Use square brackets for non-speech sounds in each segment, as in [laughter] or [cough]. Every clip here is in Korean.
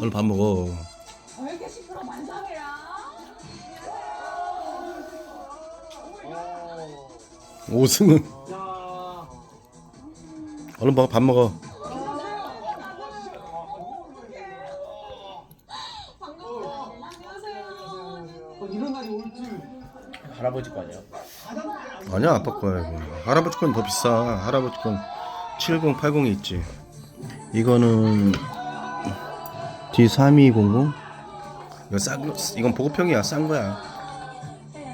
오늘 밥 먹어. 왜 이렇게 시끄러 만상이야? 오승은. 얼른 먹어 밥 먹어. 이런 날이 올 줄. 할아버지 거 아니야? 아니야 아빠 거야 이거. 할아버지 건 더 비싸. 할아버지 건 70, 80이 있지. 이거는 D3200. 이거 싼 거, 이건 보급형이야 싼 거야. 우리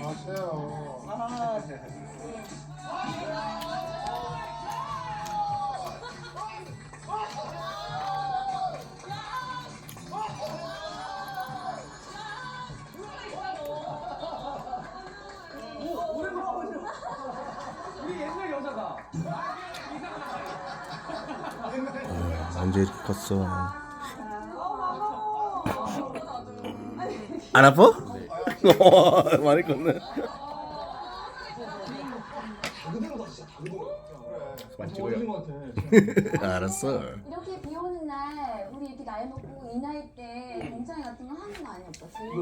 언제 이렇게 컸어? 안 아파? 많이 컸네. 그만 어, 찍어요. 같아. [laughs] 알았어. 이렇게 비 오는 날 우리 이렇게 나이 먹고 이 나이 때 동창회 같은 거 하는 거 아니야 오빠? 제일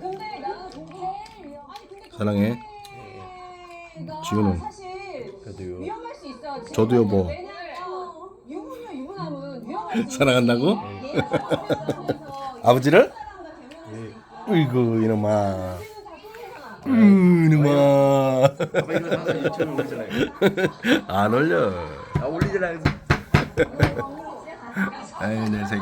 근데 나는 보기에 아니 근데 사랑해. 지우는. 저도요. 위험할 수 있어. 지금 저도요, 뭐. 왜냐면 유부녀 유부남은 위험할 수 사랑한다고? 있어. 아버지를? 으이구 이놈아. 으 이놈아. 아빠 이거 항상 유튜브에 올리잖아요. 안 올려. 아 올리잖아요. 아이 내 새끼.